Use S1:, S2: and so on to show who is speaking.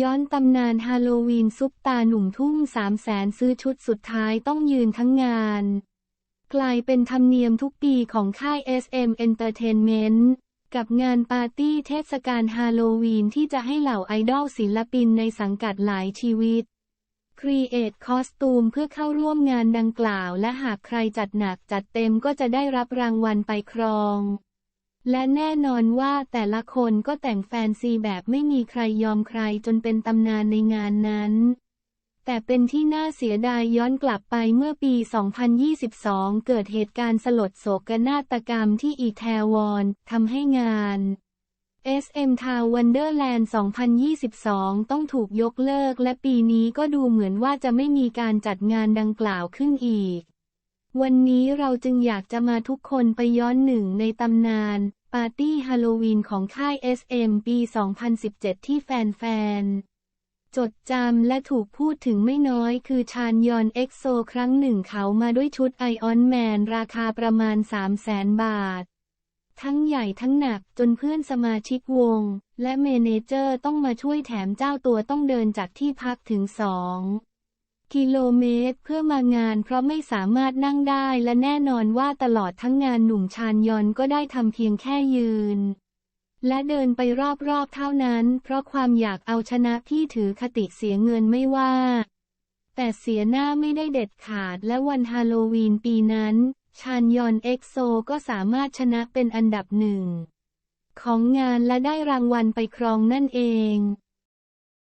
S1: ย้อนตำนานฮาโลวีนซุปตาหนุ่มทุ่มสามแสนซื้อชุดสุดท้ายต้องยืนทั้งงาน กลายเป็นธรรมเนียมทุกปีของค่าย SM Entertainment กับงานปาร์ตี้เทศกาลฮาโลวีนที่จะให้เหล่าไอดอลศิลปินในสังกัดหลายชีวิต ครีเอทคอสตูมเพื่อเข้าร่วมงานดังกล่าว และหากใครจัดหนักจัดเต็มก็จะได้รับรางวัลไปครอง และแน่นอนว่าแต่ละคนก็แต่งแฟนซีแบบไม่มีใครยอมใครจนเป็นตำนานในงานนั้น แต่เป็นที่น่าเสียดายย้อนกลับไปเมื่อปี 2022 เกิดเหตุการณ์สลดโศกนาฏกรรมที่อีแทวอนทำให้งาน SM Town Wonderland 2022 ต้องถูกยกเลิกและปีนี้ก็ดูเหมือนว่าจะไม่มีการจัดงานดังกล่าวขึ้นอีก วันนี้เราจึงอยากจะมาทุกคนไปย้อนหนึ่งในตำนาน ปาร์ตี้ฮาโลวีนของค่าย SM ปี 2017 ที่แฟนๆ จดจำและถูกพูดถึงไม่น้อยคือชานยอนเอ็กโซครั้งหนึ่งเขามาด้วยชุดไอออนแมนราคาประมาณ 3 0 0แสนบาท ทั้งใหญ่ทั้งหนักจนเพื่อนสมาชิกวง และเมเนเจอร์ต้องมาช่วยแถมเจ้าตัวต้องเดินจากที่พักถึงสอง กิโลเมตรเพื่อมางานเพราะไม่สามารถนั่งได้และแน่นอนว่าตลอดทั้งงานหนุ่มชานยอนก็ได้ทำเพียงแค่ยืน และเดินไปรอบๆเท่านั้น เพราะความอยากเอาชนะที่ถือคติเสียเงินไม่ว่า แต่เสียหน้าไม่ได้เด็ดขาดและวันฮาโลวีนปีนั้น ชานยอนเอ็กโซก็สามารถชนะเป็นอันดับหนึ่งของงานและได้รางวัลไปครองนั่นเอง